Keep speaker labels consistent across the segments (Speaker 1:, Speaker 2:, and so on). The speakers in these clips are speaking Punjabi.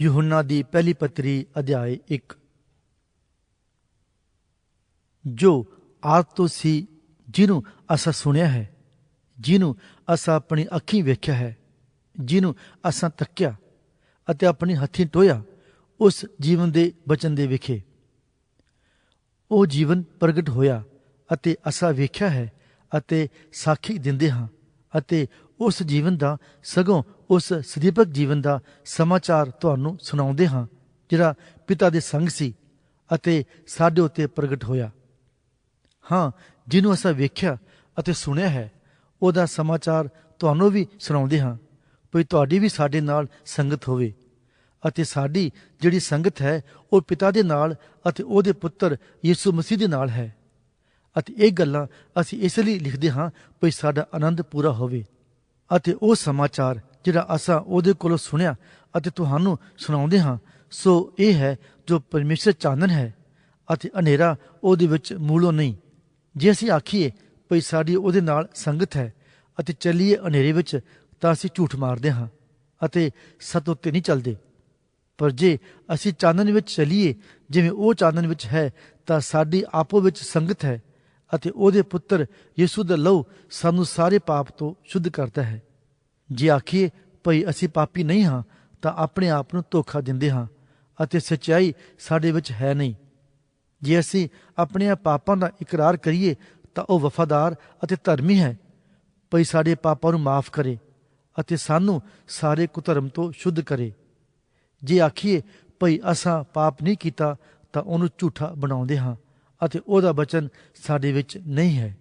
Speaker 1: ਯੂਹੰਨਾ ਦੀ ਪਹਿਲੀ ਪੱਤਰੀ ਅਧਿਆਇ 1 ਜੋ ਆਦ ਤੋਂ ਸੀ, ਜਿਹਨੂੰ ਅਸਾਂ ਸੁਣਿਆ ਹੈ, ਜਿਹਨੂੰ ਅਸਾਂ ਆਪਣੀ ਅੱਖੀਂ ਵੇਖਿਆ ਹੈ, ਜਿਹਨੂੰ ਅਸਾਂ ਤੱਕਿਆ ਅਤੇ ਆਪਣੀ ਹੱਥੀਂ ਟੋਇਆ, ਉਸ ਜੀਵਨ ਦੇ ਬਚਨ ਦੇ ਵਿਖੇ। ਉਹ ਜੀਵਨ ਪ੍ਰਗਟ ਹੋਇਆ ਅਤੇ ਅਸਾਂ ਵੇਖਿਆ ਹੈ ਅਤੇ ਸਾਖੀ ਦਿੰਦੇ ਹਾਂ ਅਤੇ ਉਸ ਜੀਵਨ ਦਾ, ਸਗੋਂ ਉਸ ਸਦੀਪਕ ਜੀਵਨ ਦਾ ਸਮਾਚਾਰ ਤੁਹਾਨੂੰ ਸੁਣਾਉਂਦੇ ਹਾਂ, ਜਿਹੜਾ ਪਿਤਾ ਦੇ ਸੰਗ ਸੀ ਅਤੇ ਸਾਡੇ ਉੱਤੇ ਪ੍ਰਗਟ ਹੋਇਆ। ਹਾਂ, ਜਿਹਨੂੰ ਅਸਾਂ ਵੇਖਿਆ ਅਤੇ ਸੁਣਿਆ ਹੈ, ਉਹਦਾ ਸਮਾਚਾਰ ਤੁਹਾਨੂੰ ਵੀ ਸੁਣਾਉਂਦੇ ਹਾਂ ਭਈ ਤੁਹਾਡੀ ਵੀ ਸਾਡੇ ਨਾਲ ਸੰਗਤ ਹੋਵੇ ਅਤੇ ਸਾਡੀ ਜਿਹੜੀ ਸੰਗਤ ਹੈ, ਉਹ ਪਿਤਾ ਦੇ ਨਾਲ ਅਤੇ ਉਹਦੇ ਪੁੱਤਰ ਯਿਸੂ ਮਸੀਹ ਦੇ ਨਾਲ ਹੈ। ਅਤੇ ਇਹ ਗੱਲਾਂ ਅਸੀਂ ਇਸ ਲਈ ਲਿਖਦੇ ਹਾਂ ਭਈ ਸਾਡਾ ਆਨੰਦ ਪੂਰਾ ਹੋਵੇ। ਅਤੇ ਉਹ ਸਮਾਚਾਰ ਜਿਹੜਾ ਅਸਾਂ ਉਹਦੇ ਕੋਲੋਂ ਸੁਣਿਆ ਅਤੇ ਤੁਹਾਨੂੰ ਸੁਣਾਉਂਦੇ ਹਾਂ, ਸੋ ਇਹ ਹੈ ਜੋ ਪਰਮੇਸ਼ਰ ਚਾਨਣ ਹੈ ਅਤੇ ਹਨੇਰਾ ਉਹਦੇ ਵਿੱਚ ਮੂਲੋਂ ਨਹੀਂ। ਜੇ ਅਸੀਂ ਆਖੀਏ ਭਈ ਸਾਡੀ ਉਹਦੇ ਨਾਲ ਸੰਗਤ ਹੈ ਅਤੇ ਚੱਲੀਏ ਹਨੇਰੇ ਵਿੱਚ, ਤਾਂ ਅਸੀਂ ਝੂਠ ਮਾਰਦੇ ਹਾਂ ਅਤੇ ਸਤ ਉੱਤੇ ਨਹੀਂ ਚੱਲਦੇ। ਪਰ ਜੇ ਅਸੀਂ ਚਾਨਣ ਵਿੱਚ ਚੱਲੀਏ, ਜਿਵੇਂ ਉਹ ਚਾਨਣ ਵਿੱਚ ਹੈ, ਤਾਂ ਸਾਡੀ ਆਪੋ ਵਿੱਚ ਸੰਗਤ ਹੈ ਅਤੇ ਉਹਦੇ ਪੁੱਤਰ ਯਿਸੂ ਦਾ ਲਹੂ ਸਾਨੂੰ ਸਾਰੇ ਪਾਪ ਤੋਂ ਸ਼ੁੱਧ ਕਰਦਾ ਹੈ। ਜੇ ਆਖੀਏ, ਭਈ ਅਸੀਂ ਪਾਪੀ ਨਹੀਂ ਹਾਂ, ਤਾਂ ਆਪਣੇ ਆਪ ਨੂੰ ਧੋਖਾ ਦਿੰਦੇ ਹਾਂ ਅਤੇ ਸਚਾਈ ਸਾਡੇ ਵਿੱਚ ਹੈ ਨਹੀਂ। ਜੇ ਅਸੀਂ ਆਪਣੇ ਪਾਪਾਂ ਦਾ ਇਕਰਾਰ ਕਰੀਏ, ਤਾਂ ਉਹ ਵਫਾਦਾਰ ਅਤੇ ਧਰਮੀ ਹੈ। ਭਈ ਸਾਡੇ ਪਾਪਾਂ ਨੂੰ ਮਾਫ ਕਰੇ ਅਤੇ ਸਾਨੂੰ ਸਾਰੇ ਕੁਧਰਮ ਤੋਂ ਸ਼ੁੱਧ ਕਰੇ। ਜੇ ਆਖੀਏ, ਭਈ ਅਸਾਂ ਪਾਪ ਨਹੀਂ ਕੀਤਾ, ਤਾਂ ਉਹਨੂੰ ਝੂਠਾ ਬਣਾਉਂਦੇ ਹਾਂ ਅਤੇ ਉਹਦਾ ਬਚਨ ਸਾਡੇ ਵਿੱਚ ਨਹੀਂ ਹੈ।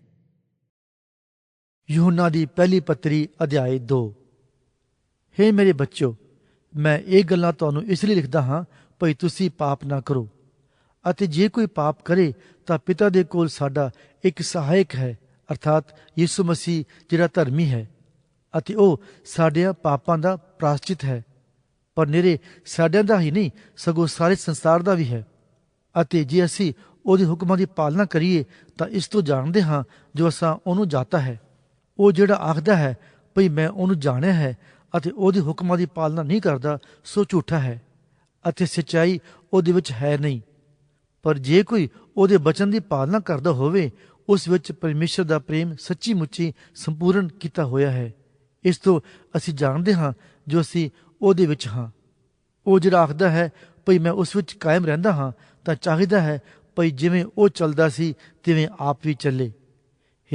Speaker 1: ਯੂਹੰਨਾ ਦੀ ਪਹਿਲੀ ਪੱਤਰੀ ਅਧਿਆਇ 2 ਹੇ ਮੇਰੇ ਬੱਚਿਓ, ਮੈਂ ਇਹ ਗੱਲਾਂ ਤੁਹਾਨੂੰ ਇਸ ਲਈ ਲਿਖਦਾ ਹਾਂ, ਭਈ ਤੁਸੀਂ ਪਾਪ ਨਾ ਕਰੋ। ਅਤੇ ਜੇ ਕੋਈ ਪਾਪ ਕਰੇ, ਤਾਂ ਪਿਤਾ ਦੇ ਕੋਲ ਸਾਡਾ ਇੱਕ ਸਹਾਇਕ ਹੈ, ਅਰਥਾਤ ਯਿਸੂ ਮਸੀਹ ਜਿਹੜਾ ਧਰਮੀ ਹੈ। ਅਤੇ ਉਹ ਸਾਡਿਆਂ ਪਾਪਾਂ ਦਾ ਪ੍ਰਾਸ਼ਚਿਤ ਹੈ। ਪਰ ਨਿਰੇ ਸਾਡਿਆਂ ਦਾ ਹੀ ਨਹੀਂ, ਸਗੋਂ ਸਾਰੇ ਸੰਸਾਰ ਦਾ ਵੀ ਹੈ। ਅਤੇ ਜੇ ਅਸੀਂ ਉਹਦੇ ਹੁਕਮਾਂ ਦੀ ਪਾਲਣਾ ਕਰੀਏ ਤਾਂ ਇਸ ਤੋਂ ਜਾਣਦੇ ਹਾਂ ਜੋ ਅਸਾਂ ਉਹਨੂੰ ਜਾਤਾ ਹੈ। ਉਹ ਜਿਹੜਾ ਆਖਦਾ ਹੈ, ਭਈ ਮੈਂ ਉਹਨੂੰ ਜਾਣਿਆ ਹੈ ਅਤੇ ਉਹਦੇ ਹੁਕਮਾਂ ਦੀ ਪਾਲਣਾ ਨਹੀਂ ਕਰਦਾ, ਸੋ ਝੂਠਾ ਹੈ ਅਤੇ ਸਚਾਈ ਉਹਦੇ ਵਿੱਚ ਹੈ ਨਹੀਂ। ਪਰ ਜੇ ਕੋਈ ਉਹਦੇ ਬਚਨ ਦੀ ਪਾਲਣਾ ਕਰਦਾ ਹੋਵੇ, ਉਸ ਵਿੱਚ ਪਰਮੇਸ਼ਰ ਦਾ ਪ੍ਰੇਮ ਸੱਚੀ ਮੁੱਚੀ ਸੰਪੂਰਨ ਕੀਤਾ ਹੋਇਆ ਹੈ। ਇਸ ਤੋਂ ਅਸੀਂ ਜਾਣਦੇ ਹਾਂ ਜੋ ਅਸੀਂ ਉਹਦੇ ਵਿੱਚ ਹਾਂ। ਉਹ ਜਿਹੜਾ ਆਖਦਾ ਹੈ, ਭਈ ਮੈਂ ਉਸ ਵਿੱਚ ਕਾਇਮ ਰਹਿੰਦਾ ਹਾਂ ਤਾਂ ਚਾਹੀਦਾ ਹੈ ਭਈ ਜਿਵੇਂ ਉਹ ਚੱਲਦਾ ਸੀ, ਤਿਵੇਂ ਆਪ ਵੀ ਚੱਲੇ।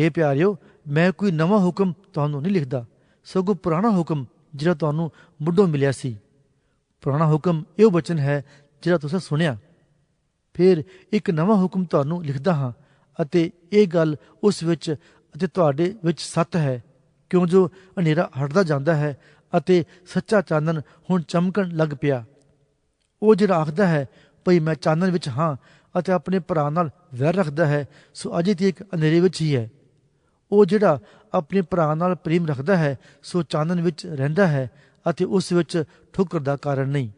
Speaker 1: हे ਪਿਆਰਿਓ, ਮੈਂ ਕੋਈ ਨਵਾਂ ਹੁਕਮ ਤੁਹਾਨੂੰ ਨਹੀਂ ਲਿਖਦਾ। ਸਗੋਂ ਪੁਰਾਣਾ ਹੁਕਮ ਜਿਹੜਾ ਤੁਹਾਨੂੰ ਮੁੱਢੋਂ ਮਿਲਿਆ ਸੀ। ਪੁਰਾਣਾ ਹੁਕਮ ਇਹ ਬਚਨ ਹੈ ਜਿਹੜਾ ਤੁਸੀਂ ਸੁਣਿਆ। ਫਿਰ ਇੱਕ ਨਵਾਂ ਹੁਕਮ ਤੁਹਾਨੂੰ ਲਿਖਦਾ ਹਾਂ ਅਤੇ ਇਹ ਗੱਲ ਉਸ ਵਿੱਚ ਅਤੇ ਤੁਹਾਡੇ ਵਿੱਚ ਸੱਤ ਹੈ। ਕਿਉਂ ਜੋ ਹਨੇਰਾ ਹਟਦਾ ਜਾਂਦਾ ਹੈ ਅਤੇ ਸੱਚਾ ਚਾਨਣ ਹੁਣ ਚਮਕਣ ਲੱਗ ਪਿਆ। ਉਹ ਜਿਹੜਾ ਆਖਦਾ ਹੈ, ਭਈ ਮੈਂ ਚਾਨਣ ਵਿੱਚ ਹਾਂ ਅਤੇ ਆਪਣੇ ਭਰਾ ਨਾਲ ਵੈਰ ਰੱਖਦਾ ਹੈ, ਸੋ ਅਜੇ ਤੱਕ ਹਨੇਰੇ ਵਿੱਚ ਹੀ ਹੈ। ਉਹ ਜਿਹੜਾ ਆਪਣੇ ਭਰਾ ਨਾਲ ਪ੍ਰੇਮ ਰੱਖਦਾ ਹੈ, ਸੋ ਚਾਨਣ ਵਿੱਚ ਰਹਿੰਦਾ ਹੈ ਅਤੇ ਉਸ ਵਿੱਚ ਠੁਕਰ ਦਾ ਕਾਰਨ ਨਹੀਂ।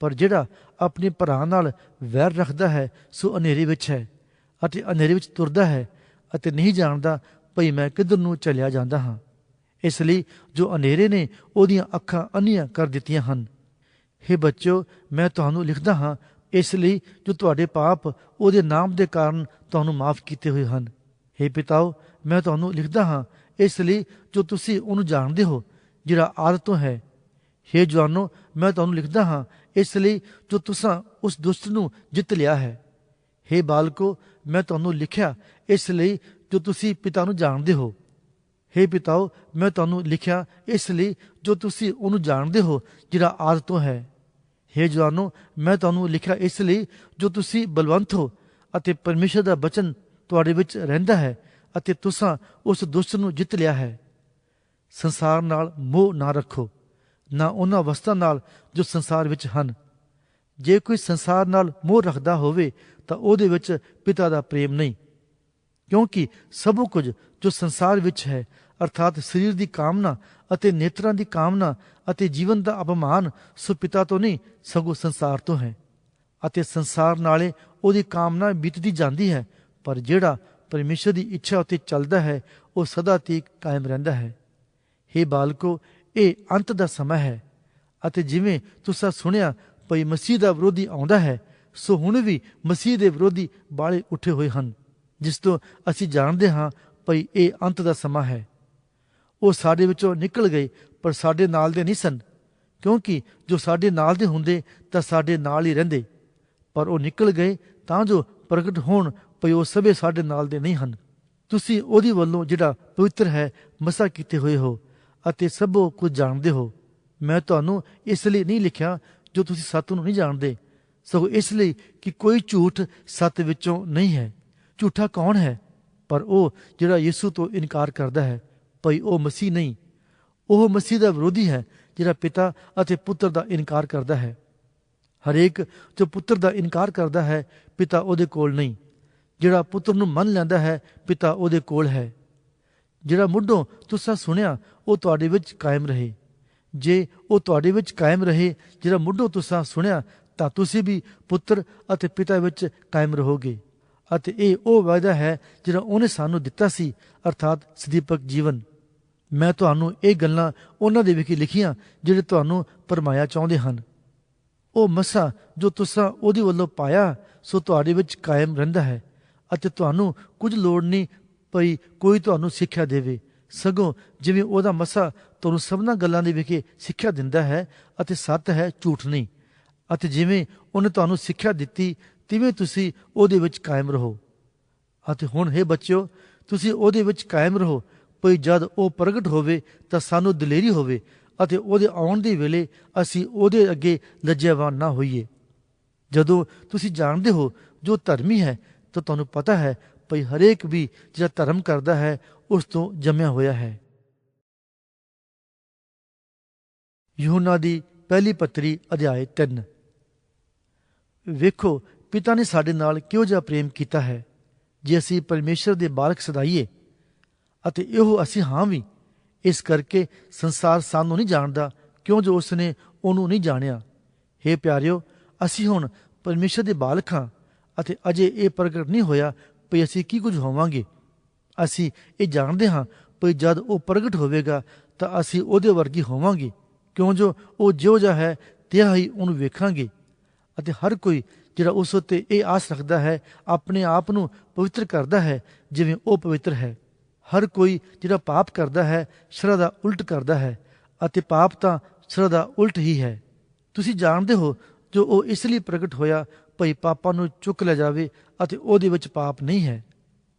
Speaker 1: ਪਰ ਜਿਹੜਾ ਆਪਣੇ ਭਰਾ ਨਾਲ ਵੈਰ ਰੱਖਦਾ ਹੈ, ਸੋ ਹਨੇਰੇ ਵਿੱਚ ਹੈ ਅਤੇ ਹਨੇਰੇ ਵਿੱਚ ਤੁਰਦਾ ਹੈ ਅਤੇ ਨਹੀਂ ਜਾਣਦਾ, ਭਈ ਮੈਂ ਕਿੱਧਰ ਨੂੰ ਚੱਲਿਆ ਜਾਂਦਾ ਹਾਂ। ਇਸ ਲਈ ਜੋ ਹਨੇਰੇ ਨੇ ਉਹਦੀਆਂ ਅੱਖਾਂ ਅੰਨੀਆਂ ਕਰ ਦਿੱਤੀਆਂ ਹਨ। हे ਬੱਚਿਓ, ਮੈਂ ਤੁਹਾਨੂੰ ਲਿਖਦਾ ਹਾਂ ਇਸ ਲਈ ਜੋ ਤੁਹਾਡੇ ਪਾਪ ਉਹਦੇ ਨਾਮ ਦੇ ਕਾਰਨ ਤੁਹਾਨੂੰ ਮਾਫ ਕੀਤੇ ਹੋਏ ਹਨ हे ਪਿਤਾਓ ਮੈਂ ਤੁਹਾਨੂੰ ਲਿਖਦਾ ਹਾਂ ਇਸ ਲਈ ਜੋ ਤੁਸੀਂ ਉਹਨੂੰ ਜਾਣਦੇ ਹੋ ਜਿਹੜਾ ਆਦਤ ਤੋਂ ਹੈ हे ਜਵਾਨੋ ਮੈਂ ਤੁਹਾਨੂੰ ਲਿਖਦਾ ਹਾਂ ਇਸ ਲਈ ਜੋ ਤੁਸੀਂ ਉਸ ਦੁਸ਼ਟ ਨੂੰ ਜਿੱਤ ਲਿਆ ਹੈ हे ਬਾਲਕੋ ਮੈਂ ਤੁਹਾਨੂੰ ਲਿਖਿਆ ਇਸ ਲਈ ਜੋ ਤੁਸੀਂ ਪਿਤਾ ਨੂੰ ਜਾਣਦੇ ਹੋ हे ਪਿਤਾਓ ਮੈਂ ਤੁਹਾਨੂੰ ਲਿਖਿਆ ਇਸ ਲਈ ਜੋ ਤੁਸੀਂ ਉਹਨੂੰ ਜਾਣਦੇ ਹੋ ਜਿਹੜਾ ਆਦ ਤੋਂ ਹੈ हे ਜਵਾਨੋ, ਮੈਂ ਤੁਹਾਨੂੰ ਲਿਖਿਆ ਇਸ ਲਈ, ਜੋ ਤੁਸੀਂ ਬਲਵੰਤ ਹੋ ਅਤੇ ਪਰਮੇਸ਼ਰ ਦਾ ਬਚਨ ਤੁਹਾਡੇ ਵਿੱਚ ਰਹਿੰਦਾ ਹੈ ਅਤੇ ਤੁਸੀਂ ਉਸ ਦੁਸ਼ਟ ਨੂੰ ਜਿੱਤ ਲਿਆ ਹੈ। ਸੰਸਾਰ ਨਾਲ ਮੋਹ ਨਾ ਰੱਖੋ, ਨਾ ਉਹਨਾਂ ਵਸਤਾਂ ਨਾਲ ਜੋ ਸੰਸਾਰ ਵਿੱਚ ਹਨ। ਜੇ ਕੋਈ ਸੰਸਾਰ ਨਾਲ ਮੋਹ ਰੱਖਦਾ ਹੋਵੇ, ਤਾਂ ਉਹਦੇ ਵਿੱਚ ਪਿਤਾ ਦਾ ਪ੍ਰੇਮ ਨਹੀਂ। ਕਿਉਂਕਿ ਸਭ ਕੁਝ ਜੋ ਸੰਸਾਰ ਵਿੱਚ ਹੈ, ਅਰਥਾਤ ਸਰੀਰ ਦੀ ਕਾਮਨਾ ਅਤੇ ਨੇਤਰਾਂ ਦੀ ਕਾਮਨਾ ਅਤੇ ਜੀਵਨ ਦਾ ਅਪਮਾਨ ਸੁਪਿਤਾ ਤੋਂ ਨਹੀਂ, ਸਗੋਂ ਸੰਸਾਰ ਤੋਂ ਹੈ। ਅਤੇ ਸੰਸਾਰ ਨਾਲੇ ਉਹਦੀ ਕਾਮਨਾ ਬੀਤਦੀ ਜਾਂਦੀ ਹੈ, ਪਰ ਜਿਹੜਾ ਪਰਮੇਸ਼ਰ ਦੀ ਇੱਛਾ ਉਤੇ ਚੱਲਦਾ ਹੈ, ਉਹ ਸਦਾ ਤੀਕ ਕਾਇਮ ਰਹਿੰਦਾ ਹੈ। हे ਬਾਲਕੋ, ਇਹ ਅੰਤ ਦਾ ਸਮਾਂ ਹੈ, ਅਤੇ ਜਿਵੇਂ ਤੁਸੀਂ ਸੁਣਿਆ, ਭਈ ਮਸੀਹ ਦਾ ਵਿਰੋਧੀ ਆਉਂਦਾ ਹੈ, ਸੋ ਹੁਣ ਵੀ ਮਸੀਹ ਦੇ ਵਿਰੋਧੀ ਬਾਲੇ ਉੱਠੇ ਹੋਏ ਹਨ। ਜਿਸ ਤੋਂ ਅਸੀਂ ਜਾਣਦੇ ਹਾਂ, ਭਈ ਇਹ ਅੰਤ ਦਾ ਸਮਾਂ ਹੈ। ਉਹ ਸਾਡੇ ਵਿੱਚੋਂ ਨਿਕਲ ਗਏ, ਪਰ ਸਾਡੇ ਨਾਲ ਦੇ ਨਹੀਂ ਸਨ। ਕਿਉਂਕਿ ਜੋ ਸਾਡੇ ਨਾਲ ਦੇ ਹੁੰਦੇ, ਤਾਂ ਸਾਡੇ ਨਾਲ ਹੀ ਰਹਿੰਦੇ। ਪਰ ਉਹ ਨਿਕਲ ਗਏ, ਤਾਂ ਜੋ ਪ੍ਰਗਟ ਹੋਣ ਭਈ ਉਹ ਸਭੇ ਸਾਡੇ ਨਾਲ ਦੇ ਨਹੀਂ ਹਨ। ਤੁਸੀਂ ਉਹਦੀ ਵੱਲੋਂ ਜਿਹੜਾ ਪਵਿੱਤਰ ਹੈ, ਮਸਾ ਕੀਤੇ ਹੋਏ ਹੋ, ਅਤੇ ਸਭੋ ਕੁਝ ਜਾਣਦੇ ਹੋ। ਮੈਂ ਤੁਹਾਨੂੰ ਇਸ ਲਈ ਨਹੀਂ ਲਿਖਿਆ, ਜੋ ਤੁਸੀਂ ਸੱਤ ਨੂੰ ਨਹੀਂ ਜਾਣਦੇ। ਸਗੋਂ ਇਸ ਲਈ ਕਿ ਕੋਈ ਝੂਠ ਸੱਤ ਵਿੱਚੋਂ ਨਹੀਂ ਹੈ। ਝੂਠਾ ਕੌਣ ਹੈ? ਪਰ ਉਹ ਜਿਹੜਾ ਯਿਸੂ ਤੋਂ ਇਨਕਾਰ ਕਰਦਾ ਹੈ। ਭਈ ਉਹ ਮਸੀਹ ਨਹੀਂ। ਉਹ ਮਸੀਹ ਦਾ ਵਿਰੋਧੀ ਹੈ, ਜਿਹੜਾ ਪਿਤਾ ਅਤੇ ਪੁੱਤਰ ਦਾ ਇਨਕਾਰ ਕਰਦਾ ਹੈ। ਹਰੇਕ ਜੋ ਪੁੱਤਰ ਦਾ ਇਨਕਾਰ ਕਰਦਾ ਹੈ, ਪਿਤਾ ਉਹਦੇ ਕੋਲ ਨਹੀਂ। ਜਿਹੜਾ ਪੁੱਤਰ ਨੂੰ ਮੰਨ ਲੈਂਦਾ ਹੈ, ਪਿਤਾ ਉਹਦੇ ਕੋਲ ਹੈ। ਜਿਹੜਾ ਮੁੱਢੋਂ ਤੁਸੀਂ ਸੁਣਿਆ, ਉਹ ਤੁਹਾਡੇ ਵਿੱਚ ਕਾਇਮ ਰਹੇ। ਜੇ ਉਹ ਤੁਹਾਡੇ ਵਿੱਚ ਕਾਇਮ ਰਹੇ, ਜਿਹੜਾ ਮੁੱਢੋਂ ਤੁਸੀਂ ਸੁਣਿਆ, ਤਾਂ ਤੁਸੀਂ ਵੀ ਪੁੱਤਰ ਅਤੇ ਪਿਤਾ ਵਿੱਚ ਕਾਇਮ ਰਹੋਗੇ। ਅਤੇ ਇਹ ਉਹ ਵਾਅਦਾ ਹੈ ਜਿਹੜਾ ਉਹਨੇ ਸਾਨੂੰ ਦਿੱਤਾ ਸੀ, ਅਰਥਾਤ ਸਦੀਪਕ ਜੀਵਨ। ਮੈਂ ਤੁਹਾਨੂੰ ਇਹ ਗੱਲਾਂ ਉਹਨਾਂ ਦੇ ਵਿਖੇ ਲਿਖੀਆਂ ਜਿਹੜੇ ਤੁਹਾਨੂੰ ਪਰਮਾਇਆ ਚਾਹੁੰਦੇ ਹਨ। ਉਹ ਮਸਾ ਜੋ ਤੁਸੀਂ ਉਹਦੇ ਵੱਲੋਂ ਪਾਇਆ, ਸੋ ਤੁਹਾਡੇ ਵਿੱਚ ਕਾਇਮ ਰਹਿੰਦਾ ਹੈ ਅਤੇ ਤੁਹਾਨੂੰ ਕੁਝ ਲੋੜ ਨਹੀਂ ਪਈ ਕੋਈ ਤੁਹਾਨੂੰ ਸਿੱਖਿਆ ਦੇਵੇ। ਸਗੋਂ ਜਿਵੇਂ ਉਹਦਾ ਮਸਾ ਤੁਹਾਨੂੰ ਸਭਨਾ ਗੱਲਾਂ ਦੇ ਵਿਖੇ ਸਿੱਖਿਆ ਦਿੰਦਾ ਹੈ ਅਤੇ ਸੱਤ ਹੈ, ਝੂਠ ਨਹੀਂ। ਅਤੇ ਜਿਵੇਂ ਉਹਨੇ ਤੁਹਾਨੂੰ ਸਿੱਖਿਆ ਦਿੱਤੀ ਤਿਵੇਂ ਤੁਸੀਂ ਉਹਦੇ ਵਿੱਚ ਕਾਇਮ ਰਹੋ? ਅਤੇ ਹੁਣ ਹੈ ਬੱਚਿਓ, ਤੁਸੀਂ ਉਹਦੇ ਵਿੱਚ ਕਾਇਮ ਰਹੋ, ਭਈ ਜਦ ਉਹ ਪ੍ਰਗਟ ਹੋਵੇ ਤਾਂ ਸਾਨੂੰ ਦਲੇਰੀ ਹੋਵੇ ਅਤੇ ਉਹਦੇ ਆਉਣ ਦੇ ਵੇਲੇ ਅਸੀਂ ਉਹਦੇ ਅੱਗੇ ਲੱਜੇਵਾਨ ਨਾ ਹੋਈਏ। ਜਦੋਂ ਤੁਸੀਂ ਜਾਣਦੇ ਹੋ ਜੋ ਧਰਮੀ ਹੈ, ਤਾਂ ਤੁਹਾਨੂੰ ਪਤਾ ਹੈ ਭਈ ਹਰੇਕ ਵੀ ਜਿਹੜਾ ਧਰਮ ਕਰਦਾ ਹੈ, ਉਸ ਤੋਂ ਜੰਮਿਆ ਹੋਇਆ ਹੈ। ਯਹੋਨਾ ਦੀ ਪਹਿਲੀ ਪੱਤਰੀ ਅਧਿਆਇ 3 ਵੇਖੋ ਪਿਤਾ ਨੇ ਸਾਡੇ ਨਾਲ ਕਿਉਂ ਜਿਹਾ ਪ੍ਰੇਮ ਕੀਤਾ ਹੈ? ਜੇ ਅਸੀਂ ਪਰਮੇਸ਼ਰ ਦੇ ਬਾਲਕ ਸਦਾਈਏ ਅਤੇ ਇਹੋ ਅਸੀਂ ਹਾਂ ਵੀ, ਇਸ ਕਰਕੇ ਸੰਸਾਰ ਸਾਨੂੰ ਨਹੀਂ ਜਾਣਦਾ, ਕਿਉਂ ਜੋ ਉਸ ਨੇ ਉਹਨੂੰ ਨਹੀਂ ਜਾਣਿਆ? हे ਪਿਆਰਿਓ, ਅਸੀਂ ਹੁਣ ਪਰਮੇਸ਼ਰ ਦੇ ਬਾਲਕ ਹਾਂ ਅਤੇ ਅਜੇ ਇਹ ਪ੍ਰਗਟ ਨਹੀਂ ਹੋਇਆ ਕਿ ਅਸੀਂ ਕੀ ਕੁਝ ਹੋਵਾਂਗੇ। ਅਸੀਂ ਇਹ ਜਾਣਦੇ ਹਾਂ ਕਿ ਜਦ ਉਹ ਪ੍ਰਗਟ ਹੋਵੇਗਾ ਤਾਂ ਅਸੀਂ ਉਹਦੇ ਵਰਗੀ ਹੋਵਾਂਗੇ। ਕਿਉਂ ਜੋ ਉਹ ਜਿਉ ਜਿਹਾ ਹੈ ਤਿਹਾ ਹੀ ਉਹਨੂੰ ਵੇਖਾਂਗੇ ਅਤੇ ਹਰ ਕੋਈ ਜਿਹੜਾ ਉਸ ਉੱਤੇ ਇਹ ਆਸ ਰੱਖਦਾ ਹੈ, ਆਪਣੇ ਆਪ ਨੂੰ ਪਵਿੱਤਰ ਕਰਦਾ ਹੈ, ਜਿਵੇਂ ਉਹ ਪਵਿੱਤਰ ਹੈ। ਹਰ ਕੋਈ ਜਿਹੜਾ ਪਾਪ ਕਰਦਾ ਹੈ ਸ਼ਰਧਾ ਦਾ ਉਲਟ ਕਰਦਾ ਹੈ, ਅਤੇ ਪਾਪ ਤਾਂ ਸ਼ਰਧਾ ਦਾ ਉਲਟ ਹੀ ਹੈ। ਤੁਸੀਂ ਜਾਣਦੇ ਹੋ, ਜੋ ਉਹ ਇਸ ਲਈ ਪ੍ਰਗਟ ਹੋਇਆ, ਭਈ ਪਾਪਾਂ ਨੂੰ ਚੁੱਕ ਲੈ ਜਾਵੇ ਅਤੇ ਉਹਦੇ ਵਿੱਚ ਪਾਪ ਨਹੀਂ ਹੈ।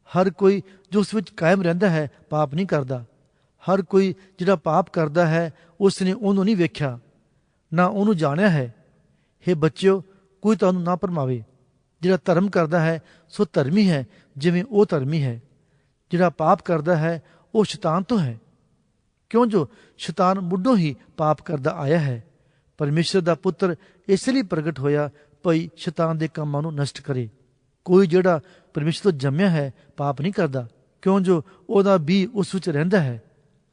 Speaker 1: ਹਰ ਕੋਈ ਜੋ ਉਸ ਵਿੱਚ ਕਾਇਮ ਰਹਿੰਦਾ ਹੈ, ਪਾਪ ਨਹੀਂ ਕਰਦਾ। ਹਰ ਕੋਈ ਜਿਹੜਾ ਪਾਪ ਕਰਦਾ ਹੈ ਉਸ ਨੇ ਉਹਨੂੰ ਨਹੀਂ ਵੇਖਿਆ। ਨਾ ਉਹਨੂੰ ਜਾਣਿਆ ਹੈ। हे ਬੱਚਿਓ ਕੋਈ ਤੁਹਾਨੂੰ ਨਾ ਪਰਮਾਵੇ। ਜਿਹੜਾ ਧਰਮ ਕਰਦਾ ਹੈ, ਸੋ ਧਰਮੀ ਹੈ, ਜਿਵੇਂ ਉਹ ਧਰਮੀ ਹੈ। ਜਿਹੜਾ ਪਾਪ ਕਰਦਾ ਹੈ, ਉਹ ਸ਼ੈਤਾਨ ਤੋਂ ਹੈ। ਕਿਉਂ ਜੋ ਸ਼ੈਤਾਨ ਮੁੱਢੋਂ ਹੀ ਪਾਪ ਕਰਦਾ ਆਇਆ ਹੈ। ਪਰਮੇਸ਼ਰ ਦਾ ਪੁੱਤਰ ਇਸ ਲਈ ਪ੍ਰਗਟ ਹੋਇਆ, ਭਈ ਸ਼ੈਤਾਨ ਦੇ ਕੰਮਾਂ ਨੂੰ ਨਸ਼ਟ ਕਰੇ। ਕੋਈ ਜਿਹੜਾ ਪਰਮੇਸ਼ਰ ਤੋਂ ਜੰਮਿਆ ਹੈ, ਪਾਪ ਨਹੀਂ ਕਰਦਾ। ਕਿਉਂ ਜੋ ਉਹਦਾ ਵੀ ਉਸ ਵਿੱਚ ਰਹਿੰਦਾ ਹੈ,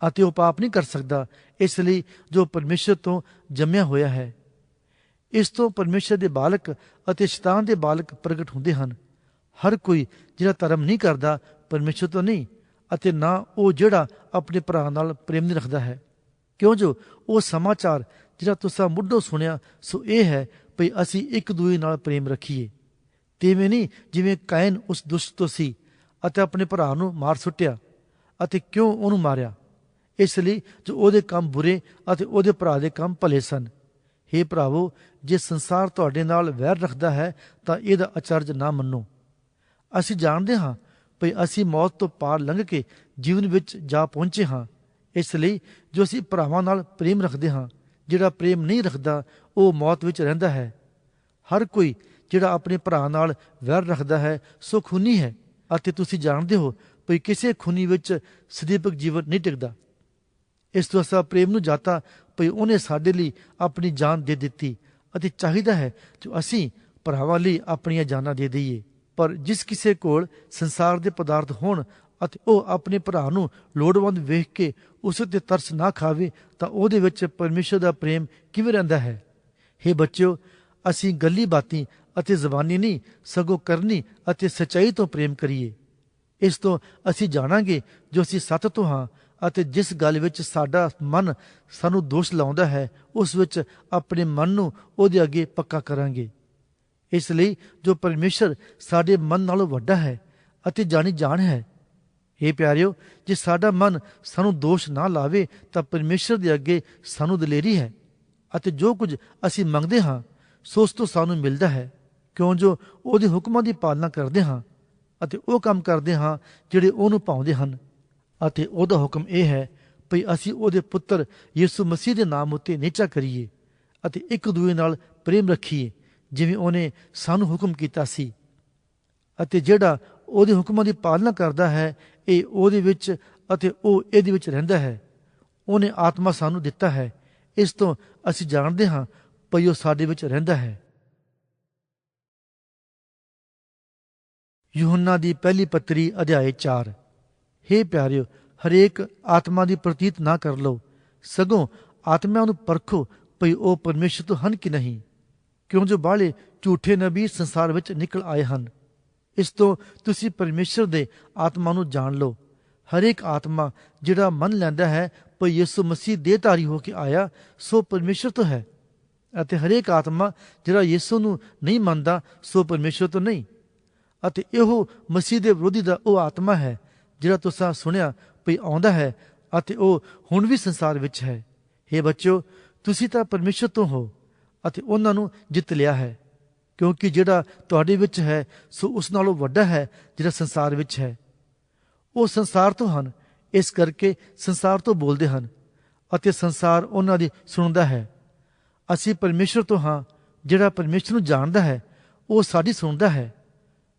Speaker 1: ਅਤੇ ਉਹ ਪਾਪ ਨਹੀਂ ਕਰ ਸਕਦਾ, ਇਸ ਲਈ ਜੋ ਪਰਮੇਸ਼ਰ ਤੋਂ ਜੰਮਿਆ ਹੋਇਆ ਹੈ। ਇਸ ਤੋਂ ਪਰਮੇਸ਼ਰ ਦੇ ਬਾਲਕ ਅਤੇ ਸ਼ੈਤਾਨ ਦੇ ਬਾਲਕ ਪ੍ਰਗਟ ਹੁੰਦੇ ਹਨ। ਹਰ ਕੋਈ ਜਿਹੜਾ ਧਰਮ ਨਹੀਂ ਕਰਦਾ, ਪਰਮੇਸ਼ਰ ਤੋਂ ਨਹੀਂ, ਅਤੇ ਨਾ ਉਹ ਜਿਹੜਾ ਆਪਣੇ ਭਰਾ ਨਾਲ ਪ੍ਰੇਮ ਨਹੀਂ ਰੱਖਦਾ ਹੈ। ਕਿਉਂ ਜੋ ਉਹ ਸਮਾਚਾਰ ਜਿਹੜਾ ਤੁਸੀਂ ਮੁੱਢੋਂ ਸੁਣਿਆ, ਸੋ ਇਹ ਹੈ ਭਈ ਅਸੀਂ ਇੱਕ ਦੂਜੇ ਨਾਲ ਪ੍ਰੇਮ ਰੱਖੀਏ। ਤੇਵੇਂ ਨਹੀਂ ਜਿਵੇਂ ਕਾਇਨ ਉਸ ਦੁਸ਼ਟ ਤੋਂ ਸੀ ਅਤੇ ਆਪਣੇ ਭਰਾ ਨੂੰ ਮਾਰ ਸੁੱਟਿਆ ਅਤੇ ਕਿਉਂ ਉਹਨੂੰ ਮਾਰਿਆ? ਇਸ ਲਈ ਜੋ ਉਹਦੇ ਕੰਮ ਬੁਰੇ ਅਤੇ ਉਹਦੇ ਭਰਾ ਦੇ ਕੰਮ ਭਲੇ ਸਨ। हे ਭਰਾਵੋ, ਜੇ ਸੰਸਾਰ ਤੁਹਾਡੇ ਨਾਲ ਵੈਰ ਰੱਖਦਾ ਹੈ, ਤਾਂ ਇਹਦਾ ਅਚਰਜ ਨਾ ਮੰਨੋ। ਅਸੀਂ ਜਾਣਦੇ ਹਾਂ ਭਈ ਅਸੀਂ ਮੌਤ ਤੋਂ ਪਾਰ ਲੰਘ ਕੇ ਜੀਵਨ ਵਿੱਚ ਜਾ ਪਹੁੰਚੇ ਹਾਂ। ਇਸ ਲਈ ਜੋ ਅਸੀਂ ਭਰਾਵਾਂ ਨਾਲ ਪ੍ਰੇਮ ਰੱਖਦੇ ਹਾਂ, ਜਿਹੜਾ ਪ੍ਰੇਮ ਨਹੀਂ ਰੱਖਦਾ, ਉਹ ਮੌਤ ਵਿੱਚ ਰਹਿੰਦਾ ਹੈ। ਹਰ ਕੋਈ ਜਿਹੜਾ ਆਪਣੇ ਭਰਾ ਨਾਲ ਵੈਰ ਰੱਖਦਾ ਹੈ, ਸੋ ਖੂਨੀ ਹੈ। ਅਤੇ ਤੁਸੀਂ ਜਾਣਦੇ ਹੋ ਕਿ ਕਿਸੇ ਖੂਨੀ ਵਿੱਚ ਸਦੀਪਕ ਜੀਵਨ ਨਹੀਂ ਟਿਕਦਾ। ਇਸ ਤੋਂ ਅਸਾ ਪ੍ਰੇਮ ਨੂੰ ਜਾਤਾ ਭਈ ਉਹਨੇ ਸਾਡੇ ਲਈ ਆਪਣੀ ਜਾਨ ਦੇ ਦਿੱਤੀ ਅਤੇ ਚਾਹੀਦਾ ਹੈ ਕਿ ਅਸੀਂ ਭਰਾਵਾਂ ਲਈ ਆਪਣੀਆਂ ਜਾਨਾਂ ਦੇ ਦਈਏ। ਪਰ ਜਿਸ ਕਿਸੇ ਕੋਲ ਸੰਸਾਰ ਦੇ ਪਦਾਰਥ ਹੋਣ ਅਤੇ ਉਹ ਆਪਣੇ ਭਰਾ ਨੂੰ ਲੋੜਵੰਦ ਵੇਖ ਕੇ ਉਸ ਤੇ ਤਰਸ ਨਾ ਖਾਵੇ, ਤਾਂ ਉਹਦੇ ਵਿੱਚ ਪਰਮੇਸ਼ਰ ਦਾ ਪ੍ਰੇਮ ਕਿਵੇਂ ਰਹਿੰਦਾ ਹੈ? हे ਬੱਚਿਓ, ਅਸੀਂ ਗੱਲੀ ਬਾਤੀ ਅਤੇ ਜ਼ਬਾਨੀ ਨਹੀਂ, ਸਗੋਂ ਕਰਨੀ ਅਤੇ ਸਚਾਈ ਤੋਂ ਪ੍ਰੇਮ ਕਰੀਏ। ਇਸ ਤੋਂ ਅਸੀਂ ਜਾਣਾਂਗੇ ਜੋ ਅਸੀਂ ਸੱਤ ਤੋਂ ਹਾਂ ਅਤੇ ਜਿਸ ਗੱਲ ਵਿੱਚ ਸਾਡਾ ਮਨ ਸਾਨੂੰ ਦੋਸ਼ ਲਾਉਂਦਾ ਹੈ, ਉਸ ਵਿੱਚ ਆਪਣੇ ਮਨ ਨੂੰ ਉਹਦੇ ਅੱਗੇ ਪੱਕਾ ਕਰਾਂਗੇ। ਇਸ ਲਈ ਜੋ ਪਰਮੇਸ਼ਰ ਸਾਡੇ ਮਨ ਨਾਲੋਂ ਵੱਡਾ ਹੈ ਅਤੇ ਜਾਣੀ ਜਾਣ ਹੈ ਇਹ ਪਿਆਰਿਓ, ਜੇ ਸਾਡਾ ਮਨ ਸਾਨੂੰ ਦੋਸ਼ ਨਾ ਲਾਵੇ, ਤਾਂ ਪਰਮੇਸ਼ਰ ਦੇ ਅੱਗੇ ਸਾਨੂੰ ਦਲੇਰੀ ਹੈ ਅਤੇ ਜੋ ਕੁਝ ਅਸੀਂ ਮੰਗਦੇ ਹਾਂ ਸੋ ਉਸ ਤੋਂ ਸਾਨੂੰ ਮਿਲਦਾ ਹੈ। ਕਿਉਂ ਜੋ ਉਹਦੇ ਹੁਕਮਾਂ ਦੀ ਪਾਲਣਾ ਕਰਦੇ ਹਾਂ ਅਤੇ ਉਹ ਕੰਮ ਕਰਦੇ ਹਾਂ ਜਿਹੜੇ ਉਹਨੂੰ ਪਾਉਂਦੇ ਹਨ। ਅਤੇ ਉਹਦਾ ਹੁਕਮ ਇਹ ਹੈ ਭਈ ਅਸੀਂ ਉਹਦੇ ਪੁੱਤਰ ਯਿਸੂ ਮਸੀਹ ਦੇ ਨਾਮ ਉੱਤੇ ਨੇਚਾ ਕਰੀਏ ਅਤੇ ਇੱਕ ਦੂਜੇ ਨਾਲ ਪ੍ਰੇਮ ਰੱਖੀਏ, ਜਿਵੇਂ ਉਹਨੇ ਸਾਨੂੰ ਹੁਕਮ ਕੀਤਾ ਸੀ। ਅਤੇ ਜਿਹੜਾ ਉਹਦੇ ਹੁਕਮਾਂ ਦੀ ਪਾਲਣਾ ਕਰਦਾ ਹੈ, ਇਹ ਉਹਦੇ ਵਿੱਚ ਅਤੇ ਉਹ ਇਹਦੇ ਵਿੱਚ ਰਹਿੰਦਾ ਹੈ। ਉਹਨੇ ਆਤਮਾ ਸਾਨੂੰ ਦਿੱਤਾ ਹੈ। ਇਸ ਤੋਂ ਅਸੀਂ ਜਾਣਦੇ ਹਾਂ ਭਈ ਉਹ ਸਾਡੇ ਵਿੱਚ ਰਹਿੰਦਾ ਹੈ। ਯੂਹੰਨਾ ਦੀ ਪਹਿਲੀ ਪੱਤਰੀ ਅਧਿਆਇ 4 हे ਪਿਆਰਿਓ, ਹਰੇਕ ਆਤਮਾ ਦੀ ਪ੍ਰਤੀਤ ਨਾ ਕਰ ਲਓ। ਸਗੋਂ ਆਤਮਿਆਂ ਨੂੰ ਪਰਖੋ ਭਈ ਉਹ ਪਰਮੇਸ਼ਰ ਤੋਂ ਹਨ ਕਿ ਨਹੀਂ। ਕਿਉਂ ਜੋ ਬਾਲੇ ਝੂਠੇ ਨਬੀ ਸੰਸਾਰ ਵਿੱਚ ਨਿਕਲ ਆਏ ਹਨ। ਇਸ ਤੋਂ ਤੁਸੀਂ ਪਰਮੇਸ਼ਰ ਦੇ ਆਤਮਾ ਨੂੰ ਜਾਣ ਲਓ। ਹਰੇਕ ਆਤਮਾ ਜਿਹੜਾ ਮੰਨ ਲੈਂਦਾ ਹੈ ਭਈ ਯਿਸੂ ਮਸੀਹ ਦੇ ਧਾਰੀ ਹੋ ਕੇ ਆਇਆ, ਸੋ ਪਰਮੇਸ਼ਰ ਤੋਂ ਹੈ। ਅਤੇ ਹਰੇਕ ਆਤਮਾ ਜਿਹੜਾ ਯਿਸੂ ਨੂੰ ਨਹੀਂ ਮੰਨਦਾ, ਸੋ ਪਰਮੇਸ਼ਰ ਤੋਂ ਨਹੀਂ। ਅਤੇ ਇਹੋ ਮਸੀਹ ਦੇ ਵਿਰੋਧੀ ਦਾ ਉਹ ਆਤਮਾ ਹੈ। ਜਿਹੜਾ ਤੁਸੀਂ ਸੁਣਿਆ ਭਈ ਆਉਂਦਾ ਹੈ ਅਤੇ ਉਹ ਹੁਣ ਵੀ ਸੰਸਾਰ ਵਿੱਚ ਹੈ। हे ਬੱਚਿਓ, ਤੁਸੀਂ ਤਾਂ ਪਰਮੇਸ਼ਰ ਤੋਂ ਹੋ ਅਤੇ ਉਹਨਾਂ ਨੂੰ ਜਿੱਤ ਲਿਆ ਹੈ। ਕਿਉਂਕਿ ਜਿਹੜਾ ਤੁਹਾਡੇ ਵਿੱਚ ਹੈ, ਸੋ ਉਸ ਨਾਲੋਂ ਵੱਡਾ ਹੈ ਜਿਹੜਾ ਸੰਸਾਰ ਵਿੱਚ ਹੈ। ਉਹ ਸੰਸਾਰ ਤੋਂ ਹਨ, ਇਸ ਕਰਕੇ ਸੰਸਾਰ ਤੋਂ ਬੋਲਦੇ ਹਨ ਅਤੇ ਸੰਸਾਰ ਉਹਨਾਂ ਦੀ ਸੁਣਦਾ ਹੈ। ਅਸੀਂ ਪਰਮੇਸ਼ਰ ਤੋਂ ਹਾਂ, ਜਿਹੜਾ ਪਰਮੇਸ਼ਰ ਨੂੰ ਜਾਣਦਾ ਹੈ, ਉਹ ਸਾਡੀ ਸੁਣਦਾ ਹੈ।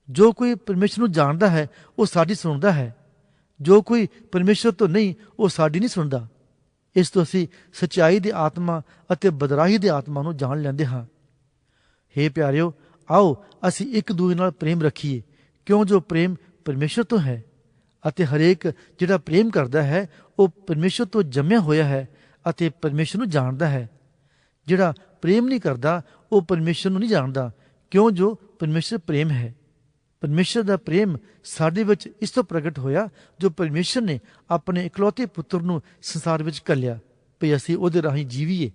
Speaker 1: ਜੋ ਕੋਈ ਪਰਮੇਸ਼ਰ ਨੂੰ ਜਾਣਦਾ ਹੈ, ਉਹ ਸਾਡੀ ਸੁਣਦਾ ਹੈ। ਜੋ ਕੋਈ ਪਰਮੇਸ਼ਰ ਤੋਂ ਨਹੀਂ, ਉਹ ਸਾਡੀ ਨਹੀਂ ਸੁਣਦਾ। ਇਸ ਤੋਂ ਅਸੀਂ ਸਚਾਈ ਦੀ ਆਤਮਾ ਅਤੇ ਬਦਰਾਹੀ ਦੀ ਆਤਮਾ ਨੂੰ ਜਾਣ ਲੈਂਦੇ ਹਾਂ। हे ਪਿਆਰਿਓ, ਆਓ ਅਸੀਂ ਇੱਕ ਦੂਜੇ ਨਾਲ ਪ੍ਰੇਮ ਰੱਖੀਏ, ਕਿਉਂ ਜੋ ਪ੍ਰੇਮ ਪਰਮੇਸ਼ਰ ਤੋਂ ਹੈ ਅਤੇ ਹਰੇਕ ਜਿਹੜਾ ਪ੍ਰੇਮ ਕਰਦਾ ਹੈ, ਉਹ ਪਰਮੇਸ਼ਰ ਤੋਂ ਜੰਮਿਆ ਹੋਇਆ ਹੈ ਅਤੇ ਪਰਮੇਸ਼ਰ ਨੂੰ ਜਾਣਦਾ ਹੈ। ਜਿਹੜਾ ਪ੍ਰੇਮ ਨਹੀਂ ਕਰਦਾ, ਉਹ ਪਰਮੇਸ਼ਰ ਨੂੰ ਨਹੀਂ ਜਾਣਦਾ, ਕਿਉਂ ਜੋ ਪਰਮੇਸ਼ਰ ਪ੍ਰੇਮ ਹੈ। ਪਰਮੇਸ਼ਰ ਦਾ ਪ੍ਰੇਮ ਸਾਡੇ ਵਿੱਚ ਇਸ ਤੋਂ ਪ੍ਰਗਟ ਹੋਇਆ ਜੋ ਪਰਮੇਸ਼ਰ ਨੇ ਆਪਣੇ ਇਕਲੌਤੇ ਪੁੱਤਰ ਨੂੰ ਸੰਸਾਰ ਵਿੱਚ ਕੱਲਿਆ ਭਈ ਅਸੀਂ ਉਹਦੇ ਰਾਹੀਂ ਜੀਵੀਏ।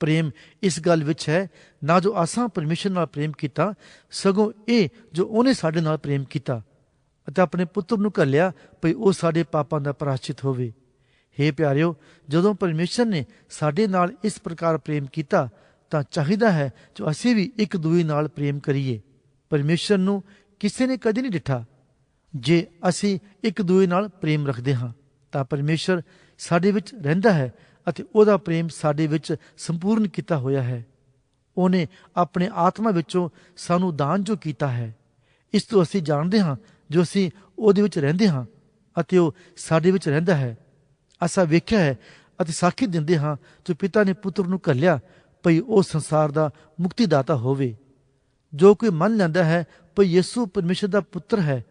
Speaker 1: ਪ੍ਰੇਮ ਇਸ ਗੱਲ ਵਿੱਚ ਹੈ, ਨਾ ਜੋ ਆਸਾਂ ਪਰਮੇਸ਼ਰ ਨਾਲ ਪ੍ਰੇਮ ਕੀਤਾ, ਸਗੋਂ ਇਹ ਜੋ ਉਹਨੇ ਸਾਡੇ ਨਾਲ ਪ੍ਰੇਮ ਕੀਤਾ ਅਤੇ ਆਪਣੇ ਪੁੱਤਰ ਨੂੰ ਕੱਲਿਆ ਭਈ ਉਹ ਸਾਡੇ ਪਾਪਾਂ ਦਾ ਪ੍ਰਾਸ਼ਚਿਤ ਹੋਵੇ। हे ਪਿਆਰਿਓ, ਜਦੋਂ ਪਰਮੇਸ਼ਰ ਨੇ ਸਾਡੇ ਨਾਲ ਇਸ ਪ੍ਰਕਾਰ ਪ੍ਰੇਮ ਕੀਤਾ, ਤਾਂ ਚਾਹੀਦਾ ਹੈ ਜੋ ਅਸੀਂ ਵੀ ਇੱਕ ਦੂਜੇ ਨਾਲ ਪ੍ਰੇਮ ਕਰੀਏ। ਪਰਮੇਸ਼ਰ ਨੂੰ ਕਿਸੇ ਨੇ ਕਦੇ ਨਹੀਂ ਡਿਠਾ। ਜੇ ਅਸੀਂ ਇੱਕ ਦੂਜੇ ਨਾਲ ਪ੍ਰੇਮ ਰੱਖਦੇ ਹਾਂ, ਤਾਂ ਪਰਮੇਸ਼ਰ ਸਾਡੇ ਵਿੱਚ ਰਹਿੰਦਾ ਹੈ ਅਤੇ ਉਹਦਾ ਪ੍ਰੇਮ ਸਾਡੇ ਵਿੱਚ ਸੰਪੂਰਨ ਕੀਤਾ ਹੋਇਆ ਹੈ। ਉਹਨੇ ਆਪਣੇ ਆਤਮਾ ਵਿੱਚੋਂ ਸਾਨੂੰ ਦਾਨ ਜੋ ਕੀਤਾ ਹੈ, ਇਸ ਤੋਂ ਅਸੀਂ ਜਾਣਦੇ ਹਾਂ ਜੋ ਅਸੀਂ ਉਹਦੇ ਵਿੱਚ ਰਹਿੰਦੇ ਹਾਂ ਅਤੇ ਉਹ ਸਾਡੇ ਵਿੱਚ ਰਹਿੰਦਾ ਹੈ। ਅਸਾਂ ਵੇਖਿਆ ਹੈ ਅਤੇ ਸਾਖੀ ਦਿੰਦੇ ਹਾਂ, ਜੋ ਪਿਤਾ ਨੇ ਪੁੱਤਰ ਨੂੰ ਘੱਲਿਆ, ਭਈ ਉਹ ਸੰਸਾਰ ਦਾ ਮੁਕਤੀਦਾਤਾ ਹੋਵੇ। ਜੋ ਕੋਈ ਮੰਨ ਲੈਂਦਾ ਹੈ ਭਈ ਯਿਸੂ ਪਰਮੇਸ਼ਰ ਦਾ ਪੁੱਤਰ ਹੈ,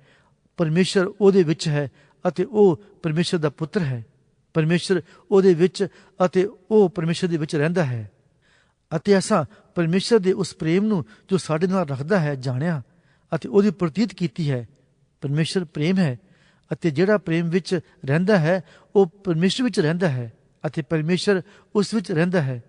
Speaker 1: ਪਰਮੇਸ਼ਰ ਉਹਦੇ ਵਿੱਚ ਹੈ ਅਤੇ ਉਹ ਪਰਮੇਸ਼ਰ ਦਾ ਪੁੱਤਰ ਹੈ। ਪਰਮੇਸ਼ਰ ਉਹਦੇ ਵਿੱਚ ਅਤੇ ਉਹ ਪਰਮੇਸ਼ਰ ਦੇ ਵਿੱਚ ਰਹਿੰਦਾ ਹੈ। ਅਤੇ ਅਸਾਂ ਪਰਮੇਸ਼ਰ ਦੇ ਉਸ ਪ੍ਰੇਮ ਨੂੰ ਜੋ ਸਾਡੇ ਨਾਲ ਰੱਖਦਾ ਹੈ ਜਾਣਿਆ ਅਤੇ ਉਹਦੀ ਪ੍ਰਤੀਤ ਕੀਤੀ ਹੈ। ਪਰਮੇਸ਼ਰ ਪ੍ਰੇਮ ਹੈ ਅਤੇ ਜਿਹੜਾ ਪ੍ਰੇਮ ਵਿੱਚ ਰਹਿੰਦਾ ਹੈ, ਉਹ ਪਰਮੇਸ਼ਰ ਵਿੱਚ ਰਹਿੰਦਾ ਹੈ ਅਤੇ ਪਰਮੇਸ਼ਰ ਉਸ ਵਿੱਚ ਰਹਿੰਦਾ ਹੈ।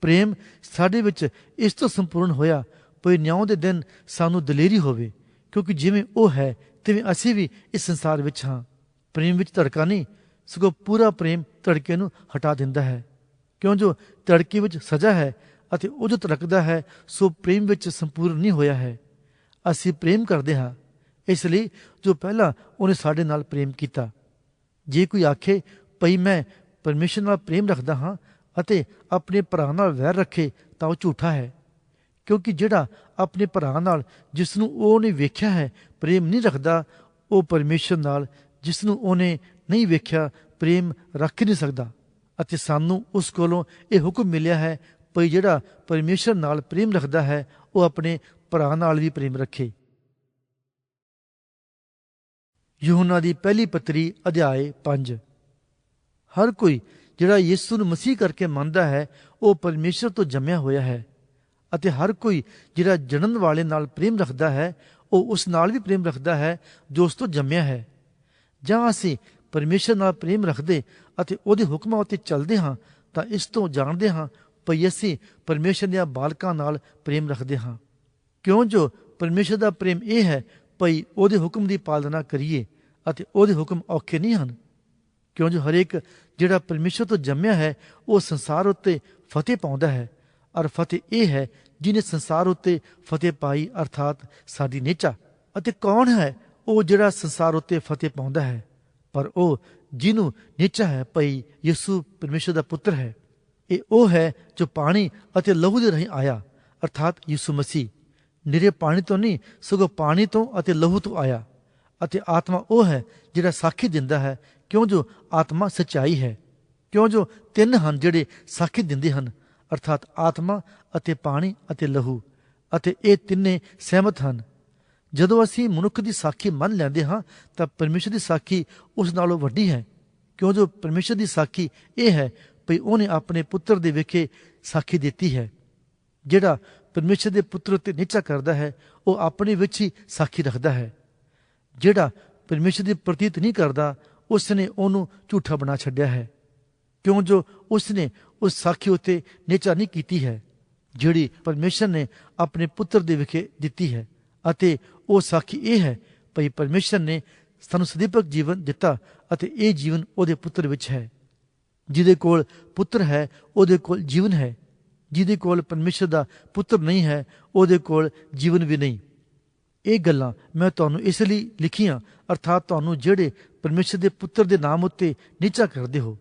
Speaker 1: ਪ੍ਰੇਮ ਸਾਡੇ ਵਿੱਚ ਇਸ ਤੋਂ ਸੰਪੂਰਨ ਹੋਇਆ ਭਈ ਨਿਆਂ ਦੇ ਦਿਨ ਸਾਨੂੰ ਦਲੇਰੀ ਹੋਵੇ, ਕਿਉਂਕਿ ਜਿਵੇਂ ਉਹ ਹੈ, ਤਿਵੇਂ ਅਸੀਂ ਵੀ ਇਸ ਸੰਸਾਰ ਵਿੱਚ ਹਾਂ। ਪ੍ਰੇਮ ਵਿੱਚ ਧੜਕਾ ਨਹੀਂ, ਸਗੋਂ ਪੂਰਾ ਪ੍ਰੇਮ ਧੜਕੇ ਨੂੰ ਹਟਾ ਦਿੰਦਾ ਹੈ। ਕਿਉਂ ਜੋ ਧੜਕੇ ਵਿੱਚ ਸਜ਼ਾ ਹੈ ਅਤੇ ਉਹ ਜੋ ਧੜਕਦਾ ਹੈ, ਸੋ ਪ੍ਰੇਮ ਵਿੱਚ ਸੰਪੂਰਨ ਨਹੀਂ ਹੋਇਆ ਹੈ। ਅਸੀਂ ਪ੍ਰੇਮ ਕਰਦੇ ਹਾਂ, ਇਸ ਲਈ ਜੋ ਪਹਿਲਾਂ ਉਹਨੇ ਸਾਡੇ ਨਾਲ ਪ੍ਰੇਮ ਕੀਤਾ। ਜੇ ਕੋਈ ਆਖੇ, ਭਈ ਮੈਂ ਪਰਮੇਸ਼ਰ ਨਾਲ ਪ੍ਰੇਮ ਰੱਖਦਾ ਹਾਂ ਅਤੇ ਆਪਣੇ ਭਰਾ ਨਾਲ ਵੈਰ ਰੱਖੇ ਤਾਂ ਉਹ ਝੂਠਾ ਹੈ। ਕਿਉਂਕਿ ਜਿਹੜਾ ਆਪਣੇ ਭਰਾ ਨਾਲ ਜਿਸ ਨੂੰ ਉਹਨੇ ਵੇਖਿਆ ਹੈ, ਪ੍ਰੇਮ ਨਹੀਂ ਰੱਖਦਾ, ਉਹ ਪਰਮੇਸ਼ਰ ਨਾਲ ਜਿਸ ਨੂੰ ਉਹਨੇ ਨਹੀਂ ਵੇਖਿਆ, ਪ੍ਰੇਮ ਰੱਖ ਨਹੀਂ ਸਕਦਾ। ਅਤੇ ਸਾਨੂੰ ਉਸ ਕੋਲੋਂ ਇਹ ਹੁਕਮ ਮਿਲਿਆ ਹੈ, ਭਈ ਜਿਹੜਾ ਪਰਮੇਸ਼ਰ ਨਾਲ ਪ੍ਰੇਮ ਰੱਖਦਾ ਹੈ, ਉਹ ਆਪਣੇ ਭਰਾ ਨਾਲ ਵੀ ਪ੍ਰੇਮ ਰੱਖੇ। ਯੂਹਨਾ ਦੀ ਪਹਿਲੀ ਪੱਤਰੀ, ਅਧਿਆਏ 5 ਹਰ ਕੋਈ ਜਿਹੜਾ ਯਿਸੂ ਨੂੰ ਮਸੀਹ ਕਰਕੇ ਮੰਨਦਾ ਹੈ, ਉਹ ਪਰਮੇਸ਼ਰ ਤੋਂ ਜੰਮਿਆ ਹੋਇਆ ਹੈ। ਅਤੇ ਹਰ ਕੋਈ ਜਿਹੜਾ ਜਨਨ ਵਾਲੇ ਨਾਲ ਪ੍ਰੇਮ ਰੱਖਦਾ ਹੈ, ਉਹ ਉਸ ਨਾਲ ਵੀ ਪ੍ਰੇਮ ਰੱਖਦਾ ਹੈ ਜੋ ਉਸ ਤੋਂ ਜੰਮਿਆ ਹੈ। ਜਾਂ ਅਸੀਂ ਪਰਮੇਸ਼ਰ ਨਾਲ ਪ੍ਰੇਮ ਰੱਖਦੇ ਅਤੇ ਉਹਦੇ ਹੁਕਮਾਂ ਉੱਤੇ ਚੱਲਦੇ ਹਾਂ, ਤਾਂ ਇਸ ਤੋਂ ਜਾਣਦੇ ਹਾਂ ਭਈ ਅਸੀਂ ਪਰਮੇਸ਼ਰ ਦੇ ਬਾਲਕਾਂ ਨਾਲ ਪ੍ਰੇਮ ਰੱਖਦੇ ਹਾਂ। ਕਿਉਂ ਜੋ ਪਰਮੇਸ਼ਰ ਦਾ ਪ੍ਰੇਮ ਇਹ ਹੈ ਭਈ ਉਹਦੇ ਹੁਕਮ ਦੀ ਪਾਲਣਾ ਕਰੀਏ ਅਤੇ ਉਹਦੇ ਹੁਕਮ ਔਖੇ ਨਹੀਂ ਹਨ? ਕਿਉਂ ਜੋ ਹਰੇਕ ਜਿਹੜਾ ਪਰਮੇਸ਼ਰ ਤੋਂ ਜੰਮਿਆ ਹੈ, ਉਹ ਸੰਸਾਰ ਉੱਤੇ ਫਤਿਹ ਪਾਉਂਦਾ ਹੈ ਔਰ ਫਤਿਹ ਇਹ ਹੈ ਜਿਨੇ ਸੰਸਾਰ ਉੱਤੇ ਫਤਿਹ ਪਾਈ, ਅਰਥਾਤ ਸਾਡੀ ਨੇਚਾ ਅਤੇ ਕੌਣ ਹੈ ਉਹ ਜਿਹੜਾ ਸੰਸਾਰ ਉੱਤੇ ਫਤਿਹ ਪਾਉਂਦਾ ਹੈ? ਪਰ ਉਹ ਜਿਹਨੂੰ ਨੇਚਾ ਹੈ ਭਈ ਯਿਸੂ ਪਰਮੇਸ਼ਰ ਦਾ ਪੁੱਤਰ ਹੈ। ਇਹ ਉਹ ਹੈ ਜੋ ਪਾਣੀ ਅਤੇ ਲਹੂ ਦੇ ਰਹੀ ਆਇਆ, ਅਰਥਾਤ ਯਿਸੂ ਮਸੀਹ। ਨਿਰੇ ਪਾਣੀ ਤੋਂ ਨਹੀਂ, ਸਗੋਂ ਪਾਣੀ ਤੋਂ ਅਤੇ ਲਹੂ ਤੋਂ ਆਇਆ। ਅਤੇ ਆਤਮਾ ਉਹ ਹੈ ਜਿਹੜਾ ਸਾਖੀ ਦਿੰਦਾ ਹੈ, ਕਿਉਂ ਜੋ ਆਤਮਾ ਸਚਾਈ ਹੈ? ਕਿਉਂ ਜੋ ਤਿੰਨ ਹਨ ਜਿਹੜੇ ਸਾਖੀ ਦਿੰਦੇ ਹਨ? ਅਰਥਾਤ ਆਤਮਾ ਅਤੇ ਪਾਣੀ ਅਤੇ ਲਹੂ, ਅਤੇ ਇਹ ਤਿੰਨੇ ਸਹਿਮਤ ਹਨ। ਜਦੋਂ ਅਸੀਂ ਮਨੁੱਖ ਦੀ ਸਾਖੀ ਮੰਨ ਲੈਂਦੇ ਹਾਂ, ਤਾਂ ਪਰਮੇਸ਼ਰ ਦੀ ਸਾਖੀ ਉਸ ਨਾਲੋਂ ਵੱਡੀ ਹੈ। ਕਿਉਂ ਜੋ ਪਰਮੇਸ਼ਰ ਦੀ ਸਾਖੀ ਇਹ ਹੈ, ਭਈ ਉਹਨੇ ਆਪਣੇ ਪੁੱਤਰ ਦੇ ਵਿਖੇ ਸਾਖੀ ਦਿੱਤੀ ਹੈ। ਜਿਹੜਾ ਪਰਮੇਸ਼ਰ ਦੇ ਪੁੱਤਰ ਉੱਤੇ ਨਿਚਾ ਕਰਦਾ ਹੈ, ਉਹ ਆਪਣੇ ਵਿੱਚ ਹੀ ਸਾਖੀ ਰੱਖਦਾ ਹੈ। ਜਿਹੜਾ ਪਰਮੇਸ਼ਰ ਦੀ ਪ੍ਰਤੀਤ ਨਹੀਂ ਕਰਦਾ ਉਸ ਨੇ ਉਹਨੂੰ ਝੂਠਾ ਬਣਾ ਛੱਡਿਆ ਹੈ। ਕਿਉਂ ਜੋ ਉਸ ਨੇ ਉਸ ਸਾਖੀ ਉਤੇ ਨਿਚਾ ਨਹੀਂ ਕੀਤੀ ਹੈ, ਜਿਹੜੀ ਪਰਮੇਸ਼ਰ ਨੇ ਆਪਣੇ ਪੁੱਤਰ ਦੇ ਵਿਖੇ ਦਿੱਤੀ ਹੈ। ਅਤੇ ਉਹ ਸਾਖੀ ਇਹ ਹੈ, ਭਈ ਪਰਮੇਸ਼ਰ ਨੇ ਸਾਨੂੰ ਸਦੀਪਕ ਜੀਵਨ ਦਿੱਤਾ ਅਤੇ ਇਹ ਜੀਵਨ ਉਹਦੇ ਪੁੱਤਰ ਵਿੱਚ ਹੈ। ਜਿਹਦੇ ਕੋਲ ਪੁੱਤਰ ਹੈ, ਉਹਦੇ ਕੋਲ ਜੀਵਨ ਹੈ। ਜਿਹਦੇ ਕੋਲ ਪਰਮੇਸ਼ਰ ਦਾ ਪੁੱਤਰ ਨਹੀਂ ਹੈ, ਉਹਦੇ ਕੋਲ ਜੀਵਨ ਵੀ ਨਹੀਂ। ਇਹ ਗੱਲਾਂ ਮੈਂ ਤੁਹਾਨੂੰ ਇਸ ਲਈ ਲਿਖੀਆਂ, ਅਰਥਾਤ ਤੁਹਾਨੂੰ ਜਿਹੜੇ ਪਰਮੇਸ਼ਰ ਦੇ ਪੁੱਤਰ ਦੇ ਨਾਮ ਉੱਤੇ ਨੀਚਾ ਕਰਦੇ ਹੋ।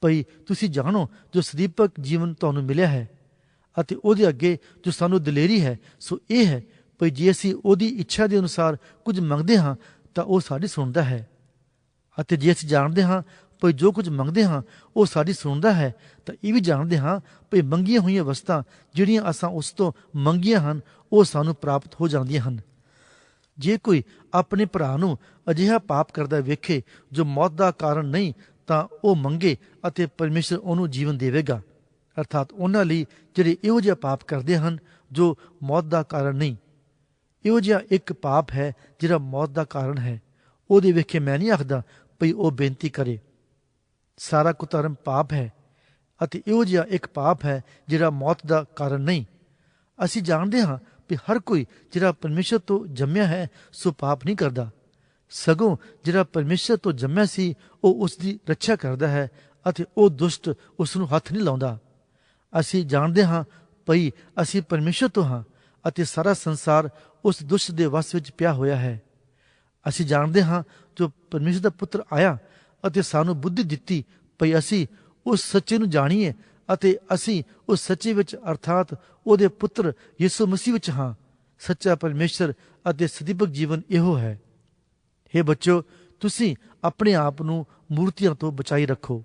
Speaker 1: ਭਈ ਤੁਸੀਂ ਜਾਣੋ ਜੋ ਸਦੀਪਕ ਜੀਵਨ ਤੁਹਾਨੂੰ ਮਿਲਿਆ ਹੈ ਅਤੇ ਉਹਦੇ ਅੱਗੇ ਜੋ ਸਾਨੂੰ ਦਲੇਰੀ ਹੈ, ਸੋ ਇਹ ਹੈ ਭਈ ਜੇ ਅਸੀਂ ਉਹਦੀ ਇੱਛਾ ਦੇ ਅਨੁਸਾਰ ਕੁਝ ਮੰਗਦੇ ਹਾਂ, ਤਾਂ ਉਹ ਸਾਡੀ ਸੁਣਦਾ ਹੈ। ਅਤੇ ਜੇ ਅਸੀਂ ਜਾਣਦੇ ਹਾਂ ਭਈ ਜੋ ਕੁਝ ਮੰਗਦੇ ਹਾਂ, ਉਹ ਸਾਡੀ ਸੁਣਦਾ ਹੈ, ਤਾਂ ਇਹ ਵੀ ਜਾਣਦੇ ਹਾਂ ਭਈ ਮੰਗੀਆਂ ਹੋਈਆਂ ਵਸਤਾਂ ਜਿਹੜੀਆਂ ਅਸਾਂ ਉਸ ਤੋਂ ਮੰਗੀਆਂ ਹਨ, ਉਹ ਸਾਨੂੰ ਪ੍ਰਾਪਤ ਹੋ ਜਾਂਦੀਆਂ ਹਨ। ਜੇ ਕੋਈ ਆਪਣੇ ਭਰਾ ਨੂੰ ਅਜਿਹਾ ਪਾਪ ਕਰਦਾ ਵੇਖੇ ਜੋ ਮੌਤ ਦਾ ਕਾਰਨ ਨਹੀਂ ਤਾਂ ਉਹ ਮੰਗੇ ਅਤੇ ਪਰਮੇਸ਼ਰ ਉਹਨੂੰ ਜੀਵਨ ਦੇਵੇਗਾ। ਅਰਥਾਤ ਉਹਨਾਂ ਲਈ ਜਿਹੜੇ ਇਹੋ ਜਿਹਾ ਪਾਪ ਕਰਦੇ ਹਨ, ਜੋ ਮੌਤ ਦਾ ਕਾਰਨ ਨਹੀਂ। ਇਹੋ ਜਿਹਾ ਇੱਕ ਪਾਪ ਹੈ ਜਿਹੜਾ ਮੌਤ ਦਾ ਕਾਰਨ ਹੈ। ਉਹਦੇ ਵੇਖੇ ਮੈਂ ਨਹੀਂ ਆਖਦਾ ਭਈ ਉਹ ਬੇਨਤੀ ਕਰੇ। ਸਾਰਾ ਕੁਤਰਮ ਪਾਪ ਹੈ ਅਤੇ ਇਹੋ ਜਿਹਾ ਇੱਕ ਪਾਪ ਹੈ ਜਿਹੜਾ ਮੌਤ ਦਾ ਕਾਰਨ ਨਹੀਂ। ਅਸੀਂ ਜਾਣਦੇ ਹਾਂ ਕਿ ਹਰ ਕੋਈ ਜਿਹੜਾ ਪਰਮੇਸ਼ਰ ਤੋਂ ਜੰਮਿਆ ਹੈ, ਸੋ ਪਾਪ ਨਹੀਂ ਕਰਦਾ। ਸਗੋਂ ਜਿਹੜਾ ਪਰਮੇਸ਼ਰ ਤੋਂ ਜੰਮਿਆ ਸੀ, ਉਹ ਉਸ ਦੀ ਰੱਖਿਆ ਕਰਦਾ ਹੈ ਅਤੇ ਉਹ ਦੁਸ਼ਟ ਉਸ ਨੂੰ ਹੱਥ ਨਹੀਂ ਲਾਉਂਦਾ। ਅਸੀਂ ਜਾਣਦੇ ਹਾਂ ਭਈ ਅਸੀਂ ਪਰਮੇਸ਼ਰ ਤੋਂ ਹਾਂ ਅਤੇ ਸਾਰਾ ਸੰਸਾਰ ਉਸ ਦੁਸ਼ਟ ਦੇ ਵਸ ਵਿੱਚ ਪਿਆ ਹੋਇਆ ਹੈ। ਅਸੀਂ ਜਾਣਦੇ ਹਾਂ ਜੋ ਪਰਮੇਸ਼ਰ ਦਾ ਪੁੱਤਰ ਆਇਆ ਅਤੇ ਸਾਨੂੰ ਬੁੱਧੀ ਦਿੱਤੀ ਭਈ ਅਸੀਂ ਉਸ ਸੱਚੇ ਨੂੰ ਜਾਣੀਏ ਅਤੇ ਅਸੀਂ ਉਸ ਸੱਚੇ ਵਿੱਚ ਅਰਥਾਤ ਉਹਦੇ ਪੁੱਤਰ ਯਿਸੂ ਮਸੀਹ ਵਿੱਚ ਹਾਂ। ਸੱਚਾ ਪਰਮੇਸ਼ਰ ਅਤੇ ਸਦੀਪਕ ਜੀਵਨ ਇਹੋ ਹੈ। हे ਬੱਚੋ ਤੁਸੀਂ ਆਪਣੇ ਆਪ ਨੂੰ ਮੂਰਤੀਆਂ ਤੋਂ ਬਚਾਈ ਰੱਖੋ।